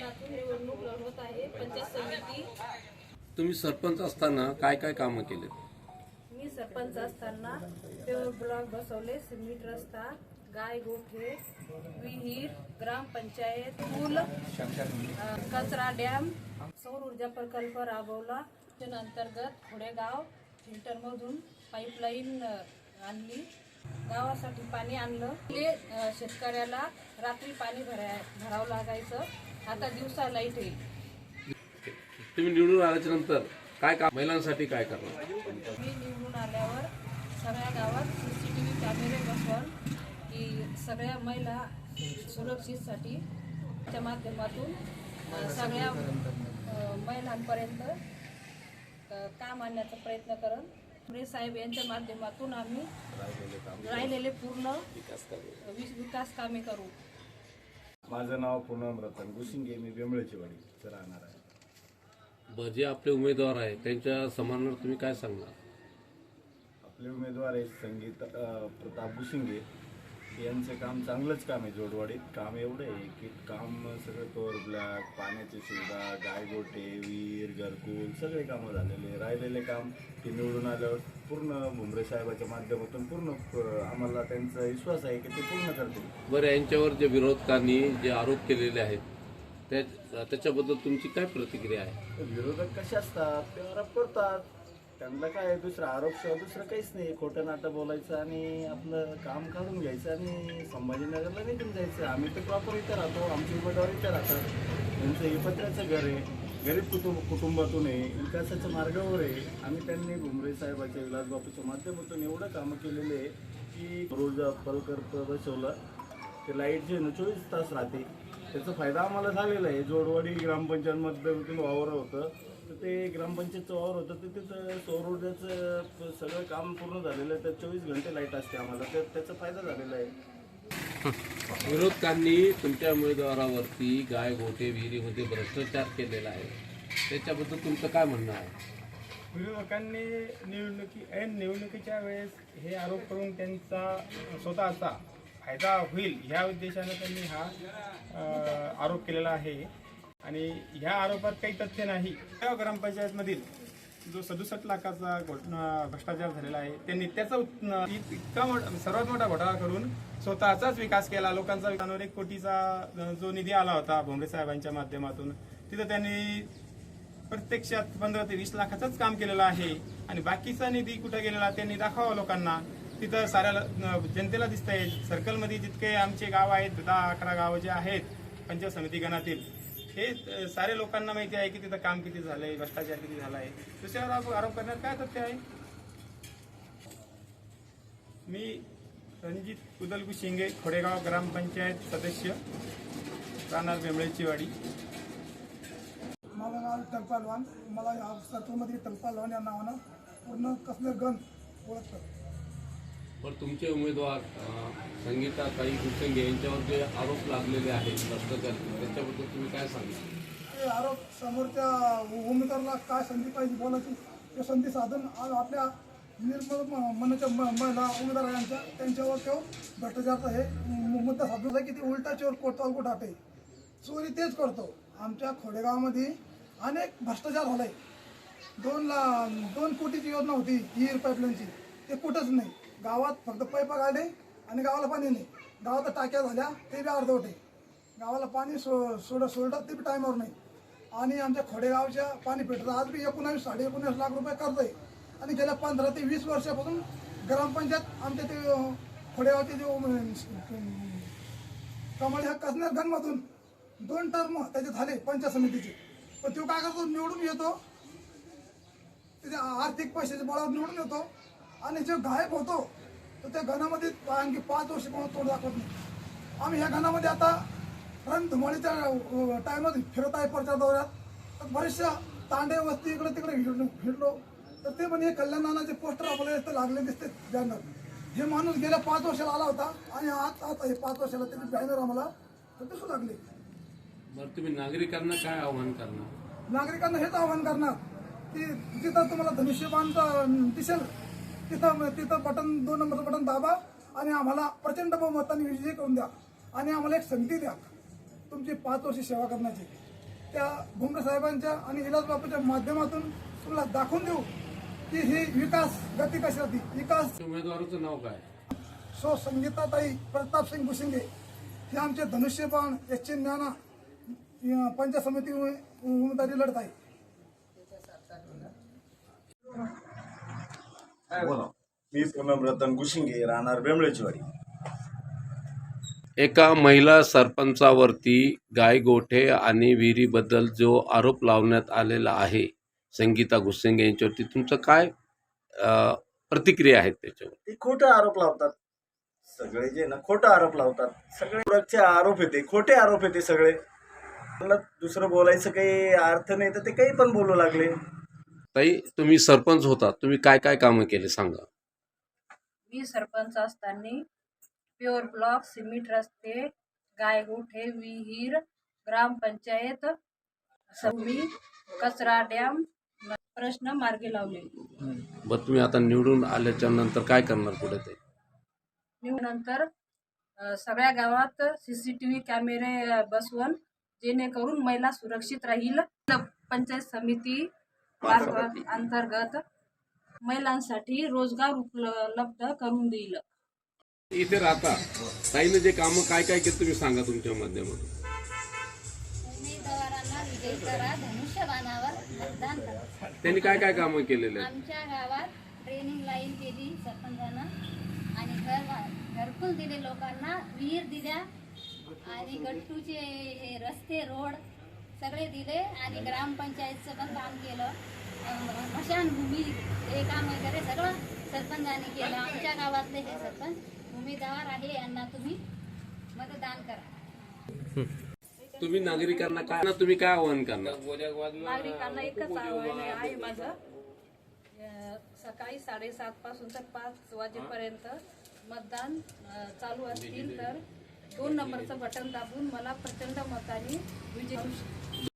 निवडणूक लढवत आहे पंचायत समिती तुम्ही सरपंच असताना काय काय कामं केले? मी सरपंच असताना पेवर ब्लॉक बसवले सिमेंट रस्ता गाय गोठे विहीर ग्रामपंचायत पूल कचरा डॅम सौर ऊर्जा प्रकल्प राबवला. अंतर्गत खोडेगाव फिल्टरमधून पाईपलाईन आणली. गावासाठी पाणी आणलं. ते शेतकऱ्याला रात्री पाणी भराय भरावं लागायचं. आता दिवसा लाइट येईल. तुम्ही निवडून आल्याच्यानंतर काय काम महिलांसाठी काय करणार? मी निवडून आल्यावर सगळ्या गावात सीसीटीव्ही कॅमेरे बसवून की सगळ्या महिला सुरक्षितसाठी च्या माध्यमातून सगळ्या महिलांपर्यंत काम आणण्याचा प्रयत्न करन. रे साहेब यांच्या माध्यमातून आम्ही राहिलेले पूर्ण विकास कामे करू. माझं नाव पूनम रतन गुसिंगे मी बेंबळेची वाडी राहणार आहे. जे आपले उमेदवार आहे त्यांच्या समानावर तुम्ही काय सांगणार? आपले उमेदवार आहेत संगीत प्रताप गुसिंगे. यांचं काम चांगलंच काम आहे जोडवाडीत काम एवढं आहे की काम सगळं कवर ब्लॅक पाण्याची सुविधा गायगोटे विहीर घरकुल सगळे कामं झालेले राहिलेले काम ते निवडून आल्यावर पूर्ण भुमरे साहेबाच्या माध्यमातून पूर्ण आम्हाला त्यांचा विश्वास आहे की ते पूर्ण करतील. बरं यांच्यावर जे विरोधकांनी जे आरोप केलेले आहेत त्या त्याच्याबद्दल तुमची काय प्रतिक्रिया आहे? विरोधक कसे असतात? ते आरोप करतात. त्यांना काय दुसरा आरोप शिवाय दुसरं काहीच नाही. खोटं नाटं बोलायचं आणि आपलं काम काढून घ्यायचं आणि संभाजीनगरला निघून जायचं. आम्ही तर प्रॉपर इथे राहतो आमची उमेदवार इथे राहतात. त्यांचं हे घर आहे गरीब कुटुंब कुटुंबातून आहे विकासाच्या मार्गावर आहे. आणि त्यांनी घुमरे साहेबाच्या विलासबापूच्या माध्यमातून एवढं कामं केलेले आहे की रोज पलकर बसवलं. ते लाइट जे ना चोवीस तास राहते. त्याचा फायदा आम्हाला झालेला आहे. जोडवाडी ग्रामपंचायतमध्ये वावर होतं. ते ग्रामपंचायतचं वावर होतं. तर तिथं सौर ऊर्जाचं सगळं काम पूर्ण झालेलं आहे. तर चोवीस घंटे लाइट असते आम्हाला. तर त्याचा फायदा झालेला आहे. विरोधकांनी तुमच्या उमेदवारावरती गाय गोटे विहिरीमध्ये भ्रष्टाचार केलेला आहे. त्याच्याबद्दल तुमचं काय म्हणणं आहे? विरोधकांनी निवडणुकी ऐन निवडणुकीच्या वेळेस हे आरोप करून त्यांचा स्वतःचा फायदा होईल ह्या उद्देशानं त्यांनी हा अ, आरोप केलेला आहे. आणि ह्या आरोपात काही तथ्य नाही. ग्रामपंचायतमधील जो सदुसष्ट लाखाचा भ्रष्टाचार झालेला आहे त्यांनी त्याचा इतका सर्वात मोठा घोटाळा करून स्वतःचाच विकास केला. लोकांचा एक कोटीचा जो निधी आला होता भोंगरे साहेबांच्या माध्यमातून तिथं त्यांनी प्रत्यक्षात पंधरा ते वीस लाखाचंच काम केलेलं आहे आणि बाकीचा निधी कुठं गेलेला त्यांनी दाखवावा लोकांना. तिथं साऱ्या जनतेला दिसत आहे सर्कलमध्ये जितके आमचे गाव आहेत दहा अकरा गावं जे आहेत पंचायत समिती गणातील हे सारे लोकांना माहिती आहे की तिथं काम किती झालंय भ्रष्टाचार किती झाला आहे दुसऱ्यावर आरोप- आरोप करण्यात काय तथ्य आहे? मी रणजित उदलगु शिंगे खोडेगाव ग्रामपंचायत सदस्य राहणार बेंबळेची वाडी माझं नाव विठ्ठल पहलवान मला या सर्कलमध्ये विठ्ठल या नावानं पूर्ण कसलं गण ओळखतं पण तुमचे उमेदवार संगीता ताई गुटंगे यांच्यावर जे आरोप लागलेले आहेत भ्रष्टाचार त्याच्याबद्दल तुम्ही काय सांगा ते आरोप समोरच्या उमेदवाराला काय संधी पाहिजे बोलायची ते संधी साधून आज आपल्या निर्मळ म- मनाच्या म- महिला उमेदवार आहे यांच्या त्यांच्यावर तो भ्रष्टाचारचा हे मुद्दा साधून की ते उलटा चोर कोटवाल कोटाटे चोरी तेच करतो. आमच्या खोडेगावामध्ये अनेक भ्रष्टाचार झालाय दोन ला दोन कोटीची योजना होती हिर पाईपलाईनची ते कुठंच नाही. गावात फक्त पैप काढले आणि गावाला पाणी नाही. गावात टाक्या झाल्या ते बी अर्धवटे गावाला पाणी सो सोड सोडतात ते बी टायमावर नाही. आणि आमच्या खोडेगावच्या पाणी पेटतात आज बी एकोणावीस साडे एकोणीस लाख रुपये कर्ज आहे. आणि गेल्या पंधरा ते वीस वर्षापासून ग्रामपंचायत आमच्या ते खोडेगावचे जे कमळ ह्या कसणार गणमधून? दोन टर्म त्याचे झाले पंचायत समितीचे. पण तो काय करतो? निवडून येतो. त्याच्या आर्थिक पैशाच्या बळावर निवडून येतो. आणि जो गायब होतो तर त्या घनामध्ये आणखी पाच वर्ष कोण तोड दाखवत नाही. आम्ही ह्या घनामध्ये आता रणधुमाळीच्या टायमात फिरत आहे प्रचार दौऱ्यात. तर बरेचशा तांडे वस्ती इकडे तिकडे फिरलो फिरलो. तर ते म्हणे कल्याण नानाचे पोस्टर आपल्याला लागले दिसते बॅनर. हे माणूस गेल्या पाच वर्षाला आला होता आणि आज आता हे पाच वर्षाला त्याचे बॅनर आम्हाला तर दिसू लागले. बरं तुम्ही नागरिकांना काय आव्हान करणार? नागरिकांना हेच आवाहन करणार की जिथं तुम्हाला धनुष्यबाणचं दिसेल तिथं तिथं बटन दोन नंबरचं बटन दाबा आणि आम्हाला प्रचंड बहुमताने विजय करून द्या. आणि आम्हाला एक संधी द्या तुमची पाच वर्ष सेवा करण्याची. त्या भुमरे साहेबांच्या आणि इलाज बापूच्या माध्यमातून तुम्हाला दाखवून देऊ की ही विकास गती कशी होती. विकास उमेदवाराचं नाव काय? सो संगीताताई प्रताप सिंग भुसिंगे हे आमचे धनुष्यबाण एच एन ज्ञाना पंचायत समिती उमेदवारी लढत आहे. मी पूनम रतन गुशिंगे राहणार बेंबळेचीवाडी एका महिला सरपंचावरती गाय गोठे आणि विहिरीबद्दल जो आरोप लावण्यात आलेला आहे संगीता घुसेंगे यांच्यावरती तुमचं काय प्रतिक्रिया आहेत त्याच्यावर? ते खोटे आरोप लावतात. सगळे जे ना खोटे आरोप लावतात. सगळे सुरक्षा आरोप येते खोटे आरोप येते सगळे. मला दुसरं बोलायचं काही अर्थ नाही तर ते काही पण बोलू लागले. ताई तुम्ही सरपंच होता तुम्ही काय काय कामं केले सांगा. मी सरपंच असताना प्युअर ब्लॉक सिमेंट रस्ते गायगोठे विहीर ग्रामपंचायत समी कचरा डॅम प्रश्न मार्गी लावले. बरं तुम्ही आता निवडून आल्याच्यानंतर काय करणार पुढे ते? नंतर अ, सगळ्या गावात सी सी टी व्ही कॅमेरे बसवून जेणेकरून महिला सुरक्षित राहील. पंचायत समिती मार्फत अंतर्गत महिलांसाठी रोजगार उपलब्ध करून देईल. इथे राहता. ताईने जे कामं काय काय केलं तुम्ही सांगा तुमच्या माध्यमातून. उमेदवारांना विजयी करा धनुष्यबाणावर मतदान करा. त्यांनी काय काय कामं केलेले आमच्या गावात ट्रेनिंग लाईन केली सरपंचानं आणि घर घरकुल दिले लोकांना विहीर दिल्या आणि गट्टूचे हे रस्ते रोड सगळे दिले आणि ग्रामपंचायतचं पण काम केलं. स्मशानभूमी हे काम वगैरे सगळं सरपंचाने केलं. आमच्या गावातले हे सरपंच उमेदवार आहे यांना तुम्ही मतदान करा. तुम्ही नागरिकांना काय ना तुम्ही काय आवाहन करणार? नागरिकांना एकच आव्हान आहे माझं. सकाळी साडेसात पासून तर पाच वाजेपर्यंत मतदान चालू असतील तर दोन नंबरचं बटन दाबून मला प्रचंड मताने विजय